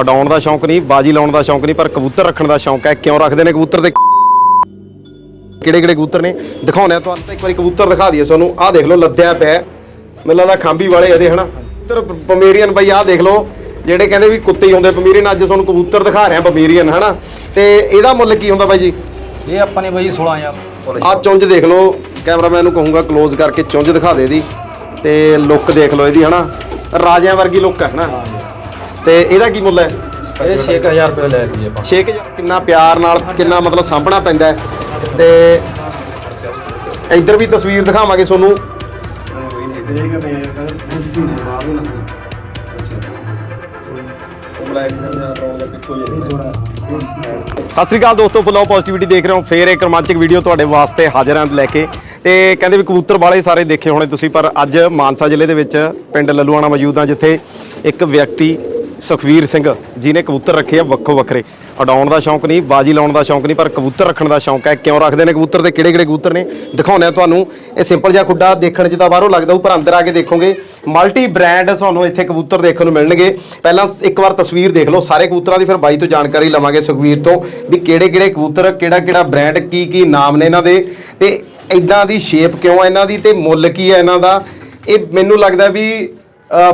ਉਡਾਉਣ ਦਾ ਸ਼ੌਂਕ ਨਹੀਂ ਬਾਜੀ ਲਾਉਣ ਦਾ ਸ਼ੌਂਕ ਨਹੀਂ ਪਰ ਕਬੂਤਰ ਰੱਖਣ ਦਾ ਸ਼ੌਂਕ ਹੈ। ਕਿਉਂ ਰੱਖਦੇ ਨੇ ਕਬੂਤਰ ਤੇ ਕਿਹੜੇ ਕਿਹੜੇ ਕਬੂਤਰ ਨੇ? ਦਿਖਾਉਣੇ ਆ ਤੁਹਾਨੂੰ ਤਾਂ ਇੱਕ ਵਾਰੀ ਕਬੂਤਰ ਦਿਖਾ ਦਈਏ ਤੁਹਾਨੂੰ ਆਹ ਦੇਖ ਲਓ ਲੱਦਿਆ ਪਿਆ। ਮੈਨੂੰ ਲੱਗਦਾ ਖਾਂਬੀ ਵਾਲੇ ਇਹਦੇ ਹਨਾ? ਕਬੂਤਰ ਪਮੇਰੀਅਨ ਬਈ ਆਹ ਦੇਖ ਲਓ। ਜਿਹੜੇ ਕਹਿੰਦੇ ਵੀ ਕੁੱਤੇ ਹੀ ਹੁੰਦੇ ਪਮੇਰੀਅਨ ਅੱਜ ਤੁਹਾਨੂੰ ਕਬੂਤਰ ਦਿਖਾ ਰਿਹਾ ਪਮੇਰੀਅਨ ਹਨਾ? ਤੇ ਇਹਦਾ ਮੁੱਲ ਕੀ ਹੁੰਦਾ ਬਾਈ ਜੀ? ਇਹ ਆਪਾਂ ਨੇ ਬਾਈ 16000 ਆਹ ਚੁੰਝ ਦੇਖ ਲਓ। ਕੈਮਰਾਮੈਨ ਨੂੰ ਕਹੂੰਗਾ ক্লোਜ਼ ਕਰਕੇ ਚੁੰਝ ਦਿਖਾ ਦੇ ਦੀ ਤੇ ਲੁੱਕ ਦੇਖ ਲਓ ਇਹਦੀ ਹਨਾ? ਰਾਜਿਆਂ ਵਰਗੀ ਲੁੱਕ ਹੈ ਹਨਾ? ਤੇ ਇਹਦਾ ਕੀ ਮੁੱਲ ਹੈ? ਇਹ 6000 ਰੁਪਏ ਲਿਆ ਸੀ ਆਪਾਂ। 6000 ਕਿੰਨਾ ਪਿਆਰ ਨਾਲ ਕਿੰਨਾ ਮਤਲਬ ਸਾਂਭਣਾ ਪੈਂਦਾ ਹੈ। ਤੇ ਇੱਧਰ ਵੀ ਤਸਵੀਰ ਦਿਖਾਵਾਂਗੇ ਤੁਹਾਨੂੰ। ਸਤਿ ਸ੍ਰੀ ਅਕਾਲ ਦੋਸਤੋ ਫੁੱਲ ਪੋਜ਼ਿਟਿਵਿਟੀ ਦੇਖ ਰਹੇ ਹੋ। ਫੇਰ ਇੱਕ ਰੋਮਾਂਚਕ ਵੀਡੀਓ ਤੁਹਾਡੇ ਵਾਸਤੇ ਹਾਜ਼ਰ ਹਾਂ ਲੈ ਕੇ। ਤੇ ਕਹਿੰਦੇ ਵੀ ਕਬੂਤਰ ਵਾਲੇ ਸਾਰੇ ਦੇਖੇ ਹੋਣੇ ਤੁਸੀਂ ਪਰ ਅੱਜ ਮਾਨਸਾ ਜ਼ਿਲ੍ਹੇ ਦੇ ਵਿੱਚ ਪਿੰਡ ਲੱਲੂਆਣਾ ਮੌਜੂਦ ਹਾਂ ਜਿੱਥੇ ਇੱਕ ਵਿਅਕਤੀ ਸੁਖਵੀਰ ਸਿੰਘ ਜਿਨੇ ਕਬੂਤਰ ਰੱਖੇ ਆ ਵੱਖੋ ਵੱਖਰੇ। ਉਡਾਉਣ ਦਾ ਸ਼ੌਂਕ ਨਹੀਂ, ਬਾਜੀ ਲਾਉਣ ਦਾ ਸ਼ੌਂਕ ਨਹੀਂ, ਪਰ ਕਬੂਤਰ ਰੱਖਣ ਦਾ ਸ਼ੌਂਕ ਹੈ। ਕਿਉਂ ਰੱਖਦੇ ਨੇ ਕਬੂਤਰ ਤੇ? ਕਿਹੜੇ ਕਿਹੜੇ ਕਬੂਤਰ ਨੇ? ਦਿਖਾਉਂਦੇ ਆ ਤੁਹਾਨੂੰ। ਇਹ ਸਿੰਪਲ ਜਿਹਾ ਖੁੱਡਾ ਦੇਖਣ 'ਚ ਤਾਂ ਬਾਹਰੋਂ ਲੱਗਦਾ ਉਹ ਪਰ ਅੰਦਰ ਆ ਕੇ ਦੇਖੋਗੇ ਮਲਟੀ ਬ੍ਰਾਂਡ ਤੁਹਾਨੂੰ ਇੱਥੇ ਕਬੂਤਰ ਦੇਖਣ ਨੂੰ ਮਿਲਣਗੇ। ਪਹਿਲਾਂ ਇੱਕ ਵਾਰ ਤਸਵੀਰ ਦੇਖ ਲਓ, ਸਾਰੇ ਕਬੂਤਰਾਂ ਦੀ ਫਿਰ ਬਾਈ ਤੋਂ ਜਾਣਕਾਰੀ ਲਵਾਂਗੇ ਸੁਖਵੀਰ ਤੋਂ ਵੀ ਕਿਹੜੇ ਕਿਹੜੇ ਕਬੂਤਰ ਕਿਹੜਾ ਕਿਹੜਾ ਬ੍ਰਾਂਡ ਕੀ ਕੀ ਨਾਮ ਨੇ ਇਹਨਾਂ ਦੇ। ਤੇ ਇਦਾਂ ਦੀ ਸ਼ੇਪ ਕਿਉਂ ਹੈ ਇਹਨਾਂ ਦੀ ਤੇ ਮੁੱਲ ਕੀ ਹੈ ਇਹਨਾਂ ਦਾ? ਇਹ ਮੈਨੂੰ ਲੱਗਦਾ ਵੀ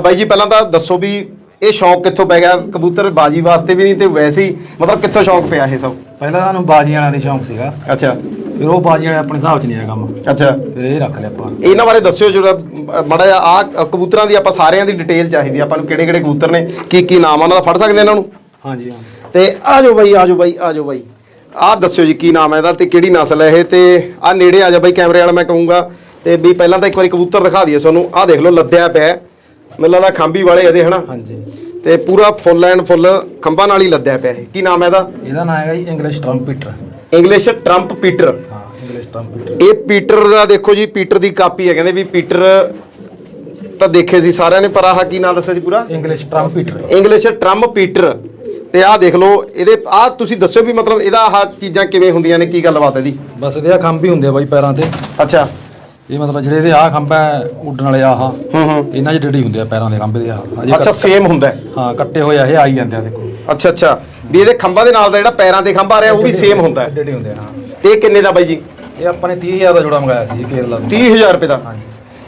ਬਾਈ ਜੀ ਪਹਿਲਾਂ ਤਾਂ ਦੱਸੋ ਵੀ ਇਹ ਸ਼ੌਂਕ ਕਿੱਥੋਂ ਪੈ ਗਿਆ? ਕਬੂਤਰ ਬਾਜੀ ਵਾਸਤੇ ਵੀ ਨਹੀਂ ਤੇ ਵੈਸੇ ਹੀ ਮਤਲਬ ਕਿੱਥੋਂ ਸ਼ੌਂਕ ਪਿਆ ਇਹ ਸਭ? ਪਹਿਲਾਂ ਸਾਨੂੰ ਬਾਜੀਆਂ ਵਾਲਾ ਦੀ ਸ਼ੌਂਕ ਸੀਗਾ। ਅੱਛਾ। ਫਿਰ ਉਹ ਬਾਜੀਆਂ ਵਾਲੇ ਆਪਣੇ ਹਿਸਾਬ 'ਚ ਨਹੀਂ ਆਇਆ ਕੰਮ। ਅੱਛਾ। ਫਿਰ ਇਹ ਰੱਖ ਲਿਆ ਆਪਾਂ। ਇਹਨਾਂ ਬਾਰੇ ਦੱਸਿਓ ਜਿਹੜਾ ਮੜਾ ਆ ਕਬੂਤਰਾਂ ਦੀ ਆਪਾਂ ਸਾਰਿਆਂ ਦੀ ਡਿਟੇਲ ਚਾਹੀਦੀ ਆ। ਆਪਾਂ ਨੂੰ ਕਿਹੜੇ ਕਿਹੜੇ ਕਬੂਤਰ ਨੇ ਕੀ ਕੀ ਨਾਮ ਆ ਉਹਨਾਂ ਦਾ ਫੜ ਸਕਦੇ ਇਹਨਾਂ ਨੂੰ? ਹਾਂਜੀ ਹਾਂ ਤੇ ਆ ਜਾਓ ਬਾਈ ਆ ਜਾਓ ਬਾਈ ਆ ਜਾਓ ਬਾਈ। ਆ ਦੱਸਿਓ ਜੀ ਕੀ ਨਾਮ ਹੈ ਇਹਦਾ ਤੇ ਕਿਹੜੀ ਨਸਲ ਹੈ ਇਹ ਤੇ ਆ ਨੇੜੇ ਆ ਜਾ ਬਾਈ ਕੈਮਰੇ ਵਾਲਾ ਮੈਂ ਕਹੂੰਗਾ। ਤੇ ਵੀ ਪਹਿਲਾਂ ਤਾਂ ਇੱਕ ਵਾਰੀ ਕਬੂਤਰ ਦਿਖਾ ਦਈਏ ਤੁਹਾਨੂੰ। ਆ ਦੇਖ ਲਓ ਲੱਦਿਆ ਪਿਆ। ਹੈ। ਮੈਨੂੰ ਲੱਗਦਾ ਖਾਂਬੀ ਵਾਲੇ ਇਹਦੇ ਹਨਾ? ਹਾਂਜੀ। ਤੇ ਪੂਰਾ ਫੁੱਲ ਐਂਡ ਫੁੱਲ ਖੰਭਾਂ ਨਾਲ ਹੀ ਲੱਦਿਆ ਪਿਆ ਇਹ। ਕੀ ਨਾਮ ਹੈ ਇਹਦਾ? ਇਹਦਾ ਨਾਮ ਹੈਗਾ ਜੀ English trumpeter English trumpeter. ਹਾਂ ਇੰਗਲਿਸ਼ ਟਰੰਪੀਟਰ ਇਹ ਪੀਟਰ ਦਾ ਦੇਖੋ ਜੀ ਪੀਟਰ ਦੀ ਕਾਪੀ ਹੈ ਕਹਿੰਦੇ ਵੀ ਪੀਟਰ ਤਾਂ ਦੇਖੇ ਸੀ ਸਾਰਿਆਂ ਨੇ ਪਰ ਆਹ ਕੀ ਨਾਮ ਦੱਸਿਆ ਸੀ ਪੂਰਾ? English trumpeter English trumpeter. ਤੇ ਆਹ ਦੇਖ ਲਓ ਇਹਦੇ ਆਹ ਤੁਸੀਂ ਦੱਸੋ ਵੀ ਮਤਲਬ ਇਹਦਾ ਆਹ ਚੀਜ਼ਾਂ ਕਿਵੇਂ ਹੁੰਦੀਆਂ ਨੇ ਕੀ ਗੱਲਬਾਤ ਹੈ ਦੀ ਬਸ ਇਹਦੇ ਆ ਖੰਭ ਹੀ ਹੁੰਦੇ ਆ ਬਾਈ ਪੈਰਾਂ ਤੇ। ਅੱਛਾ। ਇਹ ਮਤਲਬ ਜਿਹੜੇ ਇਹਦੇ ਆ ਖੰਭ ਹੈ ਉੱਡਣ ਵਾਲੇ ਆਹ ਹੂੰ ਹੂੰ। ਇਹਨਾਂ 'ਚ ਡਿੱਡੀ ਹੁੰਦੇ ਆ ਪੈਰਾਂ ਦੇ ਖੰਭ ਦੇ ਆ ਅਜੇ ਅੱਛਾ ਸੇਮ ਹੁੰਦਾ ਹੈ। ਹਾਂ ਕੱਟੇ ਹੋਏ ਆ ਇਹ ਆਈ ਜਾਂਦੇ ਆ ਦੇਖੋ। ਅੱਛਾ ਅੱਛਾ। ਵੀ ਇਹਦੇ ਖੰਭਾਂ ਦੇ ਨਾਲ ਦਾ ਜਿਹੜਾ ਪੈਰਾਂ ਤੇ ਖੰਭਾ ਆ ਰਿਹਾ ਉਹ ਵੀ ਸੇਮ ਹੁੰਦਾ ਹੈ। ਡਿੱਡੀ ਹੁੰਦੇ ਆ ਹਾਂ। ਇਹ ਕਿੰਨੇ ਦਾ ਬਾਈ ਜੀ? ਇਹ ਆਪਾਂ ਨੇ 30000 ਦਾ ਜੋੜਾ ਮੰਗਾਇਆ ਸੀ ਜੀ ਕੇਰਲਾ ਤੋਂ। 30000 ਰੁਪਏ ਦਾ। ਹਾਂਜੀ।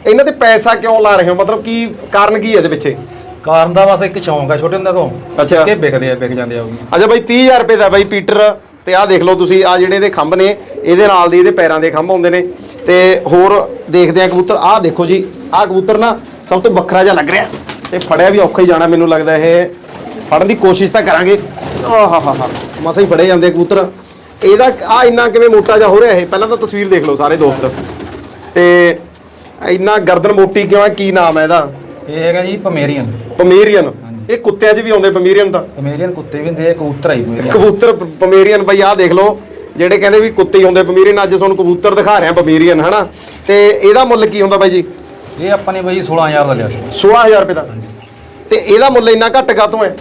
ਇਹਨਾਂ ਤੇ ਪੈਸਾ ਕਿਉਂ ਲਾ ਰਹੇ ਹੋ? ਮਤਲਬ ਕੀ ਕਾਰਨ ਕੀ ਹੈ ਇਹਦੇ ਪਿੱਛੇ? ਕਾਰਨ ਦਾ ਬਸ ਇੱਕ ਸ਼ੌਂਕ ਆ ਛੋਟੇ ਹੁੰਦੇ ਤੋਂ। ਅੱਛਾ। ਕਿ ਵਿਕਦੇ ਆ ਵਿਕ ਜਾਂਦੇ ਆ ਉਹ ਵੀ। ਅੱਛਾ ਬਾਈ 30000 ਰੁਪਏ ਦਾ ਬਾਈ ਪੀਟਰ। ਤੇ ਆਹ ਦੇਖ ਲਓ ਤੁਸੀਂ ਆ ਜਿਹੜੇ ਇਹਦੇ ਖੰਭ ਨੇ ਇਹਦੇ ਨਾਲ ਦੀ ਇਹਦੇ ਪੈਰਾਂ ਦੇ ਖੰਭ ਹੁੰਦੇ ਨੇ। ਤੇ ਹੋਰ ਦੇਖਦੇ ਆ ਕਬੂਤਰ ਆਹ ਦੇਖੋ ਜੀ ਆਹ ਕਬੂਤਰ ਨਾ ਸਭ ਤੋਂ ਵੱਖਰਾ ਜਿਹਾ ਲੱਗ ਰਿਹਾ। ਤੇ ਫੜਿਆ ਵੀ ਔਖਾ ਹੀ ਜਾਣਾ ਮੈਨੂੰ ਲੱਗਦਾ ਇਹ। ਫੜਨ ਦੀ ਕੋਸ਼ਿਸ਼ ਤਾਂ ਕਰਾਂਗੇ। ਆਹ ਹਾ ਹਾ ਮਸਾ ਹੀ ਫੜੇ ਜਾਂਦੇ ਕਬੂਤਰ। ਇਹਦਾ ਆ ਇੰਨਾ ਕਿਵੇਂ ਮੋਟਾ ਜਿਹਾ ਹੋ ਰਿਹਾ ਇਹ? ਪਹਿਲਾਂ ਤਾਂ ਤਸਵੀਰ ਦੇਖ ਲਓ ਸਾਰੇ ਦੋਸਤ। ਤੇ ਇੰਨਾ ਗਰਦਨ ਮੋਟੀ ਕਿਉਂ ਹੈ? ਕੀ ਨਾਮ ਹੈ ਇਹਦਾ? ਇਹ ਹੈਗਾ ਜੀ ਪਮੇਰੀਅਨ। ਪਮੇਰੀਅਨ। ਇਹ ਕੁੱਤਿਆਂ 'ਚ ਵੀ ਆਉਂਦੇ ਪਮੇਰੀਅਨ ਤਾਂ। ਪਮੇਰੀਅਨ ਕੁੱਤੇ ਵੀ ਹੁੰਦੇ ਆ ਕਬੂਤਰ ਆਈ ਪਮੇਰੀਅਨ। ਕਬੂਤਰ ਪ- ਪਮੇਰੀਅਨ ਬਈ ਆਹ ਦੇਖ ਲਓ ਜਿਹੜੇ ਕਹਿੰਦੇ ਵੀ ਕੁੱਤੇ ਹੀ ਹੁੰਦੇ ਪਮੇਰੀਅਨ ਅੱਜ ਤੁਹਾਨੂੰ ਕਬੂਤਰ ਦਿਖਾ ਰਿਹਾ ਪਮੇਰੀਅਨ ਹਨਾ? ਤੇ ਇਹਦਾ ਮੁੱਲ ਕੀ ਹੁੰਦਾ ਬਾਈ ਜੀ? ਇਹ ਆਪਾਂ ਨੇ ਬਾਈ 16000 ਦਾ ਲਿਆ ਸੀ। 16000 ਰੁਪਏ ਦਾ। ਤੇ ਇਹਦਾ ਮੁੱਲ ਇੰਨਾ ਘੱਟ ਕਾਤੋਂ ਹੈ?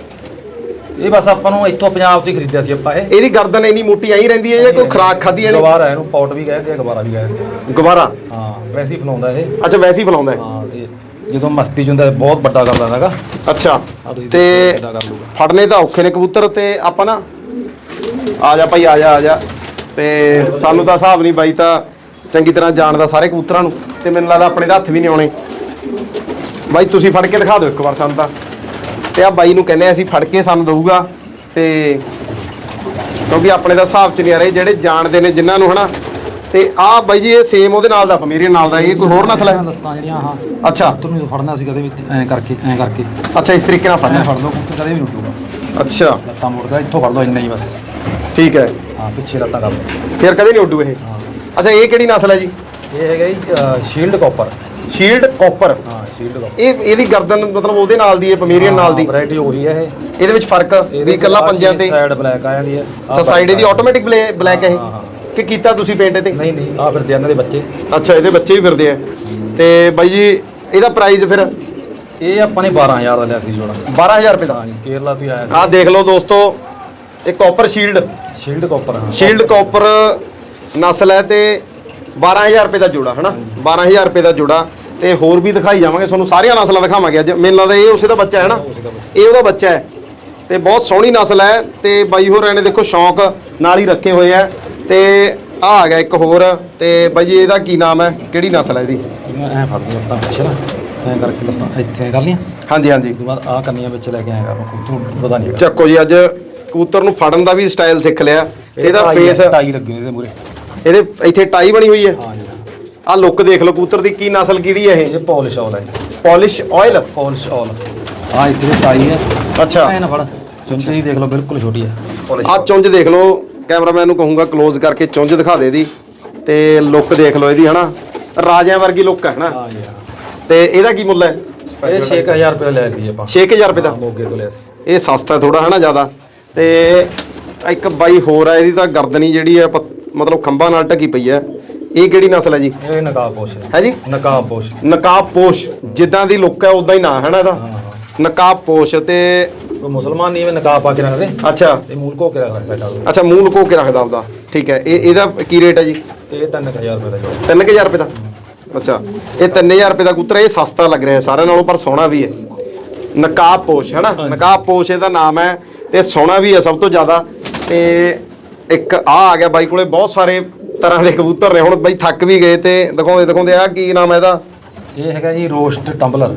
ਇਹ ਬਸ ਆਪਾਂ ਨੂੰ ਇੱਥੋਂ ਪੰਜਾਬ ਤੋਂ ਹੀ ਖਰੀਦਿਆ ਸੀ ਆਪਾਂ ਇਹ। ਇਹਦੀ ਗਰਦਨ ਇੰਨੀ ਮੋਟੀ ਆਈ ਰਹਿੰਦੀ ਹੈ ਜਾਂ ਕੋਈ ਖਰਾਕ ਖਾਦੀ ਹੈ ਗਵਾਰਾ ਇਹਨੂੰ ਪੌਟ ਵੀ ਕਹਿੰਦੇ ਆ ਗਵਾਰਾ ਵੀ ਕਹਿੰਦੇ ਆ। ਗਵਾਰਾ? ਹਾਂ ਵੈਸੇ ਹੀ ਫਲਾਉਂਦਾ ਇਹ। ਅੱਛਾ ਵੈਸੇ ਹੀ ਫਲਾਉਂਦਾ ਹੈ। ਹਾਂ ਤੇ ਜਦੋਂ ਮਸਤੀ ਚ ਹੁੰਦਾ ਬਹੁਤ ਵੱਡਾ ਕਰ ਲੈਂਦਾ ਹੈਗਾ ਅੱਛਾ ਤੇ ਦੇਖੋ ਵੱਡਾ ਕਰ ਲੂਗਾ ਫੜਨੇ ਤਾਂ ਔਖੇ ਨੇ ਕਬੂਤਰ ਤੇ ਆਪਾਂ ਨਾ ਆ ਜਾ ਭਾਈ ਆ ਜਾ ਆ ਜਾ। ਤੇ ਸਾਨੂੰ ਤਾਂ ਹਿਸਾਬ ਨਹੀਂ ਬਾਈ ਤਾਂ ਚੰਗੀ ਤਰ੍ਹਾਂ ਜਾਣਦਾ ਸਾਰੇ ਕਬੂਤਰਾਂ ਨੂੰ ਤੇ ਮੈਨੂੰ ਲੱਗਦਾ ਆਪਣੇ ਤਾਂ ਹੱਥ ਵੀ ਨਹੀਂ ਆਉਣੇ। ਬਾਈ ਤੁਸੀਂ ਫੜ ਕੇ ਦਿਖਾ ਦਿਓ ਇੱਕ ਵਾਰ ਸਾਨੂੰ ਤਾਂ। ਤੇ ਆ ਬਾਈ ਨੂੰ ਕਹਿੰਦੇ ਅਸੀਂ ਫੜ ਕੇ ਸਾਨੂੰ ਦਊਗਾ। ਤੇ ਕਿਉਂਕਿ ਆਪਣੇ ਦਾ ਹਿਸਾਬ ਚ ਨਹੀਂ ਆ ਰਹੇ ਜਿਹੜੇ ਜਾਣਦੇ ਨੇ ਜਿਨ੍ਹਾਂ ਨੂੰ ਹਨਾ ਤੇ ਆ ਬਾਈ ਜੀ ਇਹ ਸੇਮ ਉਹਦੇ ਨਾਲ ਦਾ ਮੇਰੇ ਨਾਲ ਦਾ ਇਹ ਕੋਈ ਹੋਰ ਨਸਲ ਹੈ? ਲੱਤਾਂ ਜਿਹੜੀਆਂ ਹਾਂ ਅੱਛਾ। ਤੁਹਾਨੂੰ ਫੜਨਾ ਸੀ ਕਦੇ ਵੀ ਐਂ ਕਰਕੇ ਐਂ ਕਰਕੇ। ਅੱਛਾ ਇਸ ਤਰੀਕੇ ਨਾਲ ਐਂ ਫੜਨਾ ਫੜ ਲਓ ਕੁੱਤੇ ਕਦੇ ਵੀ ਨਹੀਂ ਉੱਡੂਗਾ। ਅੱਛਾ। ਲੱਤਾਂ ਮੁੜਦਾ ਇੱਥੋਂ ਫੜ ਲਓ ਇੰਨਾ ਹੀ ਬਸ। ਠੀਕ ਹੈ। ਹਾਂ ਪਿੱਛੇ ਲੱਤਾਂ ਕਰ ਲਓ। ਫਿਰ ਕਦੇ ਨਹੀਂ ਉੱਡੂ ਇਹ? ਹਾਂ। ਅੱਛਾ ਇਹ ਕਿਹੜੀ ਨਸਲ ਹੈ ਜੀ? ਇਹ ਹੈਗਾ ਜੀ ਸ਼ੀਲਡ ਕਾਪਰ ਸ਼ੀਲਡ ਕਾਪਰ ਹਾਂ ਸ਼ੀਲਡ ਕਾਪਰ ਇਹ ਇਹਦੀ ਗਰਦਨ ਮਤਲਬ ਉਹਦੇ ਨਾਲ ਦੀ ਹੈ ਪਮੇਰੀਅਨ ਨਾਲ ਦੀ? ਵੈਰਾਈਟੀ ਉਹੀ ਹੈ ਇਹ। ਇਹਦੇ ਵਿੱਚ ਫ਼ਰਕ ਵੀ ਇਕੱਲਾ ਪੰਜਾਂ ਤੇ? ਸਾਈਡ ਬਲੈਕ ਆ ਜਾਂਦੀ ਹੈ ਆਹ ਅੱਛਾ ਸਾਈਡ ਇਹਦੀ ਆਟੋਮੈਟਿਕ ਬਲੈਕ ਹੈ। ਇਹ। ਕਿ ਕੀਤਾ ਤੁਸੀਂ ਪੇਂਟ ਤੇ? ਨਹੀਂ ਨਹੀਂ ਆ ਫਿਰਦੇ ਆ ਇਹਨਾਂ ਦੇ ਬੱਚੇ। ਅੱਛਾ ਇਹਦੇ ਬੱਚੇ ਵੀ ਫਿਰਦੇ ਆ। ਤੇ ਬਾਈ ਜੀ ਇਹਦਾ ਪ੍ਰਾਈਸ ਫਿਰ? ਇਹ ਆਪਾਂ ਨੇ 12000 ਦਾ ਲਿਆ ਸੀ ਜੋੜਾ। 12000 ਰੁਪਏ ਦਾ? ਹਾਂਜੀ ਕੇਰਲਾ ਤੋਂ ਹੀ ਆਇਆ ਆਹ ਦੇਖ ਲਓ ਦੋਸਤੋ ਇਹ ਕਾਪਰ ਸ਼ੀਲਡ ਸੀ ਸ਼ੀਲਡ ਕਾਪਰ ਹਾਂ। ਸ਼ੀਲਡ ਕਾਪਰ ਨਸਲ ਹੈ ਤੇ 12000 ਰੁਪਏ ਦਾ ਜੋੜਾ ਹਨਾ? 12000 ਰੁਪਏ ਦਾ ਜੋੜਾ। ਤੇ ਹੋਰ ਵੀ ਦਿਖਾਈ ਜਾਵਾਂਗੇ ਤੁਹਾਨੂੰ ਸਾਰੀਆਂ ਨਸਲਾਂ ਦਿਖਾਵਾਂਗੇ ਅੱਜ। ਮੈਨੂੰ ਲੱਗਦਾ ਇਹ ਉਸੇ ਦਾ ਬੱਚਾ ਹੈ ਨਾ ਇਹ ਉਹਦਾ ਬੱਚਾ ਹੈ। ਤੇ ਬਹੁਤ ਸੋਹਣੀ ਨਸਲ ਹੈ ਤੇ ਬਾਈ ਹੋਰਾਂ ਨੇ ਦੇਖੋ ਸ਼ੌਂਕ ਨਾਲ ਹੀ ਰੱਖੇ ਹੋਏ ਆ। ਤੇ ਆ ਆ ਗਿਆ ਇੱਕ ਹੋਰ ਤੇ ਬਾਈ ਜੀ ਇਹਦਾ ਕੀ ਨਾਮ ਹੈ? ਕਿਹੜੀ ਨਸਲ ਹੈ ਇਹਦੀ? ਮੈਂ ਐ ਫੜ ਲਿਆ ਤਾਂ ਪਿੱਛੇ ਨਾ ਐ ਕਰਕੇ ਲੱਤਾਂ ਇੱਥੇ ਕਰ ਲੀਆਂ ਹਾਂਜੀ ਹਾਂਜੀ। ਉਸ ਤੋਂ ਬਾਅਦ ਆ ਕੰਨੀਆਂ ਵਿੱਚ ਲੈ ਕੇ ਆਇਆ ਕਰ ਤੂੰ ਪਤਾ ਨਹੀਂ ਚੱਕੋ ਜੀ ਅੱਜ ਕਬੂਤਰ ਨੂੰ ਫੜਨ ਦਾ ਵੀ ਸਟਾਈਲ ਸਿੱਖ ਲਿਆ। ਤੇ ਇਹਦਾ ਫੇਸ ਟਾਈ ਲੱਗੀ ਹੋਈ ਇਹਦੇ ਮੂਰੇ ਇਹਦੇ ਇੱਥੇ ਟਾਈ ਬਣੀ ਹੋਈ ਹੈ? ਆ ਲੁੱਕ ਦੇਖ ਲਓ ਕਬੂਤਰ ਦੀ ਕੀ ਨਸਲ ਕਿਹੜੀ ਹੈ ਇਹ? ਇਹ ਪਾਲਿਸ਼ ਆਲ ਹੈ ਪਾਲਿਸ਼ ਆਇਲ ਪਾਲਿਸ਼ ਆਲ ਆ ਇੱਥੇ ਟਾਈ ਹੈ। ਅੱਛਾ। ਐ ਨਾ ਫੜ ਚੁੰਝੇ ਦੇਖ ਲਓ ਬਿਲਕੁਲ ਛੋਟੀ ਹੈ। ਆ ਚੁੰਝ ਦੇਖ ਲਓ ਕੈਮਰਾਮੈਨ ਨੂੰ ਕਹੂੰਗਾ ক্লোਜ਼ ਕਰਕੇ ਚੁੰਝ ਦਿਖਾ ਦੇ ਦੀ ਤੇ ਲੁੱਕ ਦੇਖ ਲਓ ਇਹਦੀ ਹਨਾ? ਰਾਜਿਆਂ ਵਰਗੀ ਲੁੱਕ ਹੈ ਹਨਾ? ਹਾਂ। ਤੇ ਇਹਦਾ ਕੀ ਮੁੱਲ ਹੈ? ਇਹ 6000 ਰੁਪਏ ਲਿਆ ਸੀ ਆਪਾਂ। 6000 ਰੁਪਏ ਦਾ? ਮੋਗੇ ਤੋਂ ਲਿਆ ਸੀ। ਇਹ ਸਸਤਾ ਥੋੜਾ ਹੈ ਨਾ ਜ਼ਿਆਦਾ। ਤੇ ਇੱਕ ਬਾਈ ਹੋਰ ਹੈ ਇਹਦੀ ਤਾਂ ਗਰਦਨੀ ਜਿਹੜੀ ਹੈ ਪ- ਮਤਲਬ ਖੰਭਾਂ ਨਾਲ ਢਕੀ ਪਈ ਹੈ ਇਹ ਕਿਹੜੀ ਨਸਲ ਹੈ ਜੀ? ਇਹ ਨਕਾਬ ਪੋਸ਼ ਹੈ। ਹੈ ਜੀ? ਨਕਾਬ ਪੋਸ਼। ਨਕਾਬ ਪੋਸ਼ ਜਿੱਦਾਂ ਦੀ ਲੁੱਕ ਹੈ ਉਦਾਂ ਹੀ ਨਾਂ ਹੈ ਨਾ ਇਹਦਾ ਨਕਾਬ ਪੋਸ਼ ਤੇ ਕੋਈ ਮੁਸਲਮਾਨ ਨਹੀਂ ਐਵੇਂ ਨਕਾਬ ਪਾ ਕੇ ਰੱਖਦੇ। ਅੱਛਾ। ਇਹ ਮੂਲ ਕੋ ਕੇ ਰੱਖਦਾ ਸਾਡਾ ਅੱਛਾ ਮੂੰਹ ਲੁਕੋ ਕੇ ਰੱਖਦਾ ਉਹਦਾ ਠੀਕ ਹੈ ਇਹ ਇਹਦਾ ਕੀ ਰੇਟ ਹੈ ਜੀ? ਇਹ 3000 ਰੁਪਏ ਦਾ ਜੋ 3000 ਰੁਪਏ ਦਾ? ਅੱਛਾ ਇਹ 3000 ਰੁਪਏ ਦਾ ਕਬੂਤਰ ਇਹ ਸਸਤਾ ਲੱਗ ਰਿਹਾ ਸਾਰਿਆਂ ਨਾਲੋਂ ਪਰ ਸੋਹਣਾ ਵੀ ਹੈ। ਨਕਾਬ ਪੋਸ਼ ਹੈ ਨਾ? ਨਕਾਬ ਪੋਸ਼ ਇਹਦਾ ਨਾਮ ਹੈ ਤੇ ਸੋਹਣਾ ਵੀ ਹੈ ਸਭ ਤੋਂ ਜ਼ਿਆਦਾ। ਤੇ ਇੱਕ ਆ ਆ ਗਿਆ ਬਾਈ ਕੋਲੇ ਬਹੁਤ ਸਾਰੇ ਤਰ੍ਹਾਂ ਦੇ ਕਬੂਤਰ ਨੇ। ਹੁਣ ਬਾਈ ਥੱਕ ਵੀ ਗਏ ਤੇ ਦਿਖਾਉਂਦੇ ਦਿਖਾਉਂਦੇ ਆ ਕੀ ਨਾਮ ਹੈ ਇਹਦਾ? ਇਹ ਹੈਗਾ ਜੀ ਰੋਸਟ ਟੰਬਲਰ।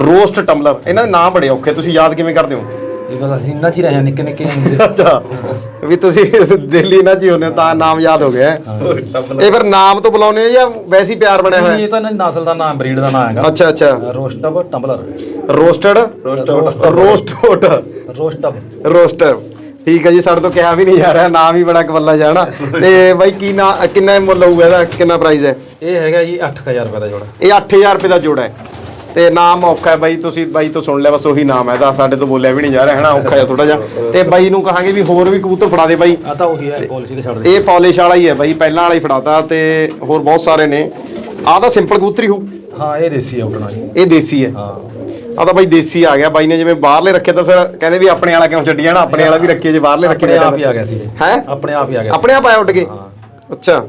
ਰੋਸਟ ਟੰਬਲਰ ਇਹਨਾਂ ਦੇ ਨਾਮ ਬੜੇ ਔਖੇ ਤੁਸੀਂ ਯਾਦ ਕਿਵੇਂ ਕਰਦੇ ਹੋ? ਇਹ ਬਸ ਅਸੀਂ ਇੰਨਾ ਚ ਹੀ ਰਹੇ ਹਾਂ ਨਿੱਕੇ ਨਿੱਕੇ ਹੁੰਦੇ। ਅੱਛਾ ਵੀ ਤੁਸੀਂ ਦਿੱਲੀ ਨਾ ਜੀ ਹੁੰਦੇ ਹੋ ਤਾਂ ਨਾਮ ਯਾਦ ਹੋ ਗਿਆ। ਇਹ ਫਿਰ ਨਾਮ ਤੋਂ ਬੁਲਾਉਂਦੇ ਹੋ ਜਾਂ ਵੈਸੇ ਹੀ ਪਿਆਰ ਬਣਿਆ ਹੋਇਆ? ਇਹ ਤਾਂ ਇਹਨਾਂ ਦੀ ਨਸਲ ਦਾ ਨਾਮ ਬਰੀਡ ਦਾ ਨਾਮ ਹੈਗਾ। ਅੱਛਾ ਅੱਛਾ। ਰੋਸਟਬ ਟੰਬਲਰ ਰੋਸਟਡ? ਰੋਸਟਡ ਰੋਸਟਬ ਰੋਸਟਰ ਠੀਕ ਹੈ ਜੀ ਸਾਡੇ ਤੋਂ ਕਿਹਾ ਵੀ ਨਹੀਂ ਜਾ ਰਿਹਾ ਨਾਮ ਹੀ ਬੜਾ ਕਵੱਲਾ ਜਾਣਾ ਤੇ ਬਾਈ ਕੀ ਨਾ ਕਿੰਨਾ ਮੁੱਲ ਹੋਊਗਾ ਇਹਦਾ ਕਿੰਨਾ ਪ੍ਰਾਈਸ ਹੈ? ਇਹ ਹੈਗਾ ਜੀ 8000 ਰੁਪਏ ਦਾ ਜੋੜਾ। ਇਹ 8000 ਰੁਪਏ ਦਾ ਜੋੜਾ ਹੈ। ਤੇ ਨਾਮ ਔਖਾ ਹੈ ਬਾਈ ਤੁਸੀਂ ਬਾਈ ਤੋਂ ਸੁਣ ਲਿਆ ਬਸ ਉਹੀ ਨਾਮ ਹੈ। ਇਹਦਾ ਸਾਡੇ ਤੋਂ ਬੋਲਿਆ ਵੀ ਨਹੀਂ ਜਾ ਰਿਹਾ ਹੈ ਨਾ ਔਖਾ ਹੈ ਥੋੜਾ ਜਿਹਾ। ਤੇ ਬਾਈ ਨੂੰ ਕਹਾਂਗੇ ਵੀ ਹੋਰ ਵੀ ਕਬੂਤਰ ਫੜਾ ਦੇ ਬਾਈ। ਆ ਤਾਂ ਉਹੀ ਹੈ ਪਾਲਿਸੀ ਤੇ ਛੱਡ ਦੇ। ਇਹ ਪਾਲਿਸ਼ ਵਾਲਾ ਹੀ ਹੈ ਬਾਈ ਪਹਿਲਾਂ ਵਾਲਾ ਹੀ ਫੜਾਤਾ ਤੇ ਹੋਰ ਬਹੁਤ ਸਾਰੇ ਨੇ। ਆਹ ਤਾਂ ਸਿੰਪਲ ਕਬੂਤਰ ਹੀ ਹੋ ਇਹ ਦੇਸੀ ਆਉਟਣਾ ਜੀ। ਇਹ ਦੇਸੀ ਹੈ। ਹਾਂ। ਆ ਤਾਂ ਬਾਈ ਦੇਸੀ ਆ ਗਿਆ ਬਾਈ ਨੇ ਜਿਵੇਂ ਬਾਹਰਲੇ ਰੱਖੇ ਤਾਂ ਫਿਰ ਕਹਿੰਦੇ ਵੀ ਆਪਣੇ ਵਾਲਾ ਕਿਉਂ ਛੱਡੀ ਜਾਣਾ ਆਪਣੇ ਵਾਲਾ ਵੀ ਰੱਖੀਏ ਜੇ ਬਾਹਰਲੇ ਰੱਖੇ ਆਪਣੇ ਆਪ ਹੀ ਆ ਗਿਆ ਸੀ। ਹੈ? ਆਪਣੇ ਆਪ ਹੀ ਆ ਗਿਆ ਆਪਣੇ ਆਪ ਆਇਆ ਉੱਡ ਕੇ? ਅੱਛਾ।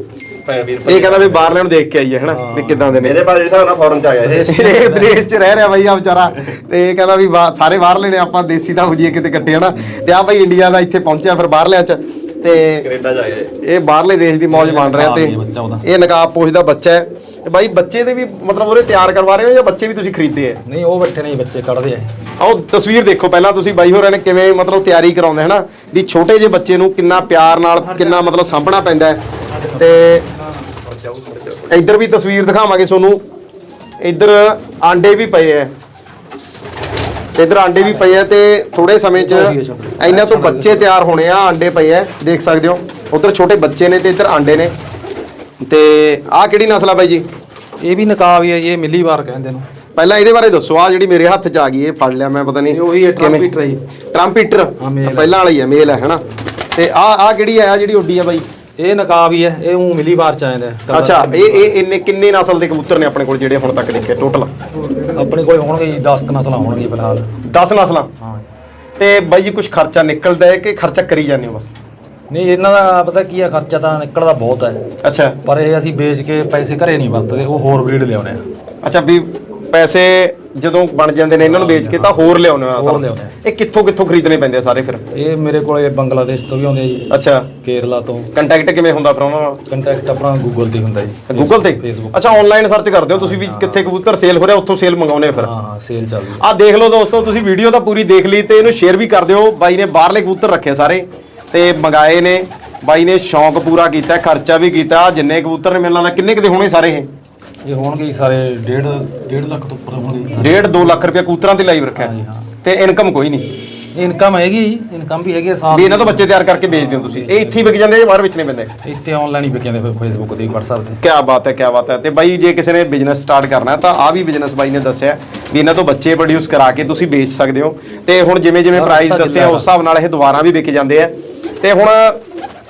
ਇਹ ਕਹਿੰਦਾ ਵੀ ਬਾਹਰਲੇ ਨੂੰ ਦੇਖ ਕੇ ਆਈਏ ਹਨਾ ਵੀ ਕਿਦਾਂ ਦੇ ਨੇ। ਇਹਦੇ ਬਾਰੇ ਹਿਸਾਬ ਨਾਲ ਫੌਰਨ ਚ ਆ ਗਿਆ ਇਹ। ਇਹ ਵਿਦੇਸ਼ ਚ ਰਹਿ ਰਿਹਾ ਬਾਈ ਆ ਵਿਚਾਰਾ। ਤੇ ਇਹ ਕਹਿੰਦਾ ਵੀ ਸਾਰੇ ਬਾਹਰਲੇ ਨੇ ਆਪਾਂ ਦੇਸੀ ਤਾਂ ਹੋ ਜਾਈਏ ਕਿਤੇ ਇਕੱਠੇ ਹਨਾ। ਤੇ ਆ ਬਾਈ ਇੰਡੀਆ ਦਾ ਇੱਥੇ ਪਹੁੰਚਿਆ ਫਿਰ ਬਾਹਰਲਿਆਂ ਚ। ਤੇ ਕੈਨੇਡਾ ਚ ਆ ਗਿਆ ਇਹ। ਬਾਹਰਲੇ ਦੇਸ਼ ਦੀ ਮੌਜ ਬਣ ਰਿਹਾ ਤੇ ਹਾਂ, ਇਹ ਨਕਾਬ ਪੋਸ਼ਦਾ ਬੱਚਾ ਹੈ। ਤੇ ਬਾਈ ਬੱਚੇ ਦੇ ਵੀ ਮਤਲਬ ਉਹਦੇ ਤਿਆਰ ਕਰਵਾ ਰਹੇ ਹੋ ਜਾਂ ਬੱਚੇ ਵੀ ਤੁਸੀਂ ਖਰੀਦੇ ਆ? ਨਹੀਂ ਉਹ ਬੱਠੇ ਨਹੀਂ ਬੱਚੇ ਕੱਢਦੇ ਆ। ਆਓ ਤਸਵੀਰ ਦੇਖੋ ਪਹਿਲਾਂ ਤੁਸੀਂ ਬਾਈ ਹੋਰਾਂ ਨੇ ਕਿਵੇਂ ਮਤਲਬ ਤਿਆਰੀ ਕਰਾਉਂਦੇ ਹਨਾ। ਵੀ ਛੋਟੇ ਜਿਹੇ ਬੱਚੇ ਨੂੰ ਕਿੰਨਾ ਪਿਆਰ ਨਾਲ ਕਿੰਨਾ ਮਤਲਬ ਸਾਂਭਣਾ ਪੈਂਦਾ ਹੈ। ਤੇ ਇੱਧਰ ਵੀ ਤਸਵੀਰ ਦਿਖਾਵਾਂਗੇ ਤੁਹਾਨੂੰ। ਇੱਧਰ ਆਂਡੇ ਵੀ ਪਏ ਐ। ਇੱਧਰ ਆਂਡੇ ਵੀ ਪਏ ਐ ਤੇ ਥੋੜੇ ਸਮੇਂ 'ਚ ਇਹਨਾਂ ਤੋਂ ਬੱਚੇ ਤਿਆਰ ਹੋਣੇ ਆ ਆਂਡੇ ਪਏ ਐ ਦੇਖ ਸਕਦੇ ਹੋ। ਉਧਰ ਛੋਟੇ ਬੱਚੇ ਨੇ ਤੇ ਇੱਧਰ ਆਂਡੇ ਨੇ। ਤੇ ਆਹ ਕਿਹੜੀ ਨਸਲ ਆ ਬਾਈ ਜੀ? ਇਹ ਵੀ ਨਕਾਬ ਹੀ ਹੈ ਜੀ ਇਹ ਮਿੱਲੀ ਵਾਰ ਕਹਿੰਦੇ ਨੂੰ ਪਹਿਲਾਂ ਇਹਦੇ ਬਾਰੇ ਦੱਸੋ ਆ ਜਿਹੜੀ ਮੇਰੇ ਹੱਥ 'ਚ ਆ ਗਈ ਇਹ ਫੜ ਲਿਆ ਮੈਂ ਪਤਾ ਨਹੀਂ ਇਹ ਉਹੀ ਹੈ। ਟਰੰਪੀਟਰ ਜੀ। ਟਰੰਪੀਟਰ ਹਾਂ, ਹੈ। ਪਹਿਲਾਂ ਵਾਲੀ ਹੈ ਮੇਲ ਹੈ ਹਨਾ। ਤੇ ਆ ਆ ਕਿਹੜੀ ਆ ਜਿਹੜੀ ਉੱਡੀ ਆ ਬਾਈ? ਇਹ ਨਕਾਬ ਹੀ ਹੈ ਇਹ ਉਹ ਮਿੱਲੀ ਵਾਰ ਚ ਆਉਂਦਾ ਹੈ। ਅੱਛਾ ਇਹ ਇਹ ਇੰਨੇ ਕਿੰਨੇ ਨਸਲ ਦੇ ਕਬੂਤਰ ਨੇ ਆਪਣੇ ਕੋਲ ਜਿਹੜੇ ਹੁਣ ਤੱਕ ਦੇਖੇ ਟੋਟਲ ਆਪਣੇ ਕੋਲ ਹੋਣਗੇ ਜੀ 10 ਕ ਨਸਲਾਂ ਹੋਣਗੀਆਂ ਫਿਲਹਾਲ। 10 ਨਸਲਾਂ? ਹਾਂ ਤੇ ਬਾਈ ਜੀ ਕੁਝ ਖਰਚਾ ਨਿਕਲਦਾ ਹੈ ਕਿ ਖਰਚਾ ਕਰੀ ਜਾਂਦੇ ਹੋ ਬਸ? ਨਹੀਂ ਇਹਨਾਂ ਦਾ ਪਤਾ ਕੀ ਹੈ ਖਰਚਾ ਤਾਂ ਨਿਕਲਦਾ ਬਹੁਤ ਹੈ। ਅੱਛਾ। ਪਰ ਇਹ ਅਸੀਂ ਵੇਚ ਕੇ ਪੈਸੇ ਘਰੇ ਨਹੀਂ ਵਰਤਦੇ ਉਹ ਹੋਰ ਬਰੀਡ ਲਿਆਉਣੇ ਆ। ਅੱਛਾ ਵੀ ਪੈਸੇ ਜਦੋਂ ਬਣ ਜਾਂਦੇ ਨੇ ਇਹਨਾਂ ਨੂੰ ਵੇਚ ਕੇ ਤਾਂ ਹੋਰ ਲਿਆਉਣੇ ਆ ਹੋਰ ਆ। ਇਹ ਕਿੱਥੋਂ ਕਿੱਥੋਂ ਖਰੀਦਣੇ ਪੈਂਦੇ ਆ ਸਾਰੇ ਫਿਰ? ਇਹ ਮੇਰੇ ਕੋਲੇ ਬੰਗਲਾਦੇਸ਼ ਤੋਂ ਵੀ ਆਉਂਦੇ ਆ ਜੀ। ਅੱਛਾ। ਕੇਰਲਾ ਤੋਂ। ਕੰਟੈਕਟ ਕਿਵੇਂ ਹੁੰਦਾ ਫਿਰ ਉਹਨਾਂ ਨਾਲ? ਕੰਟੈਕਟ ਆਪਣਾ ਗੂਗਲ ਤੇ ਹੁੰਦਾ ਜੀ। ਗੂਗਲ ਤੇ? ਫੇਸਬੁੱਕ ਅੱਛਾ ਆਨਲਾਈਨ ਸਰਚ ਕਰਦੇ ਹੋ ਤੁਸੀਂ ਵੀ ਕਿੱਥੇ ਕਬੂਤਰ ਸੇਲ ਹੋ ਰਿਹਾ ਉੱਥੋਂ ਸੇਲ ਮੰਗਾਉਨੇ ਫਿਰ? ਹਾਂ ਹਾਂ ਸੇਲ ਚੱਲਦੀ। ਆ ਦੇਖ ਲਓ ਦੋਸਤੋ ਤੁਸੀਂ ਵੀਡੀਓ ਤਾਂ ਪੂਰੀ ਦੇਖ ਲਈ ਤੇ ਇਹਨੂੰ ਸ਼ੇਅਰ ਵੀ ਕਰ ਦਿਓ। ਬਾਈ ਨੇ ਬਾਹਰਲੇ ਕਬੂਤਰ ਰੱਖੇ ਸਾਰੇ ਤੇ ਮੰਗਾਏ ਨੇ। ਬਾਈ ਨੇ ਸ਼ੌਂਕ ਪੂਰਾ ਕੀਤਾ ਖਰਚਾ ਵੀ ਕੀਤਾ। ਜਿੰਨੇ ਕਬੂਤਰ ਨੇ ਮੈਨੂੰ ਲੱਗਦਾ ਕਿੰਨੇ ਕਿਤੇ ਹੋਣੇ ਸਾਰੇ ਇਹ? ਇਹ ਹੋਣਗੇ ਜੀ ਸਾਰੇ 1.5 1.5 ਲੱਖ ਤੋਂ ਉੱਪਰ ਹੋਣਗੇ ਡੇਢ 2 ਲੱਖ ਰੁਪਏ ਕਬੂਤਰਾਂ ਤੇ ਲਾਈਵ ਰੱਖਿਆ। ਹਾਂਜੀ, ਹਾਂ। ਤੇ ਇਨਕਮ ਕੋਈ ਨਹੀਂ। ਇਨਕਮ ਹੈਗੀ ਇਨਕਮ ਵੀ ਹੈਗੀ ਸਾਲ ਵੀ ਇਹਨਾਂ ਤੋਂ ਬੱਚੇ ਤਿਆਰ ਕਰਕੇ ਵੇਚਦੇ ਹੋ ਤੁਸੀਂ। ਇਹ ਇੱਥੇ ਹੀ ਵਿਕ ਜਾਂਦੇ ਜਾਂ ਬਾਹਰ ਵੇਚਣੇ ਪੈਂਦੇ ਇੱਥੇ ਆਨਲਾਈਨ ਹੀ ਵਿਕਿਆ ਦੇ ਫੇਸਬੁੱਕ ਤੇ WhatsApp ਤੇ। ਕਿਆ ਬਾਤ ਹੈ ਕਿਆ ਬਾਤ ਹੈ। ਤੇ ਬਾਈ ਜੇ ਕਿਸੇ ਨੇ ਬਿਜ਼ਨਸ ਸਟਾਰਟ ਕਰਨਾ ਹੈ ਤਾਂ ਆ ਵੀ ਬਿਜ਼ਨਸ ਬਾਈ ਨੇ ਦੱਸਿਆ ਵੀ ਇਹਨਾਂ ਤੋਂ ਬੱਚੇ ਪ੍ਰੋਡਿਊਸ ਕਰਾ ਕੇ ਤੁਸੀਂ ਵੇਚ ਸਕਦੇ ਹੋ। ਤੇ ਹੁਣ ਜਿਵੇਂ ਜਿਵੇਂ ਪ੍ਰਾਈਸ ਦੱਸਿਆ ਉਸ ਹਿਸਾਬ ਨਾਲ ਇਹ ਦੁਬਾਰਾ ਵੀ ਵਿਕ ਜਾਂਦੇ ਆ। ਤੇ ਹੁਣ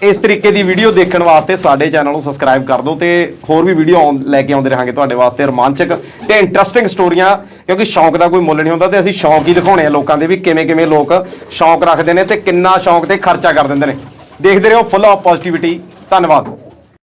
ਇਸ ਤਰੀਕੇ ਦੀ ਵੀਡੀਓ ਦੇਖਣ ਵਾਸਤੇ ਸਾਡੇ ਚੈਨਲ ਨੂੰ ਸਬਸਕ੍ਰਾਈਬ ਕਰ ਦਿਓ ਤੇ ਹੋਰ ਵੀ ਵੀਡੀਓ ਆਉਣ ਲੈ ਕੇ ਆਉਂਦੇ ਰਹਾਂਗੇ ਤੁਹਾਡੇ ਵਾਸਤੇ ਰੋਮਾਂਚਕ ਤੇ ਇੰਟਰਸਟਿੰਗ ਸਟੋਰੀਆਂ ਕਿਉਂਕਿ ਸ਼ੌਂਕ ਦਾ ਕੋਈ ਮੁੱਲ ਨਹੀਂ ਹੁੰਦਾ ਤੇ ਅਸੀਂ ਸ਼ੌਂਕ ਹੀ ਦਿਖਾਉਣੇ ਆ ਲੋਕਾਂ ਦੇ ਵੀ ਕਿਵੇਂ ਕਿਵੇਂ ਲੋਕ ਸ਼ੌਂਕ ਰੱਖਦੇ ਨੇ ਤੇ ਕਿੰਨਾ ਸ਼ੌਂਕ ਤੇ ਖਰਚਾ ਕਰ ਦਿੰਦੇ ਨੇ। ਦੇਖਦੇ ਰਹੋ ਫੁੱਲ ਆਫ ਪੋਜ਼ਿਟਿਵਿਟੀ ਧੰਨਵਾਦ।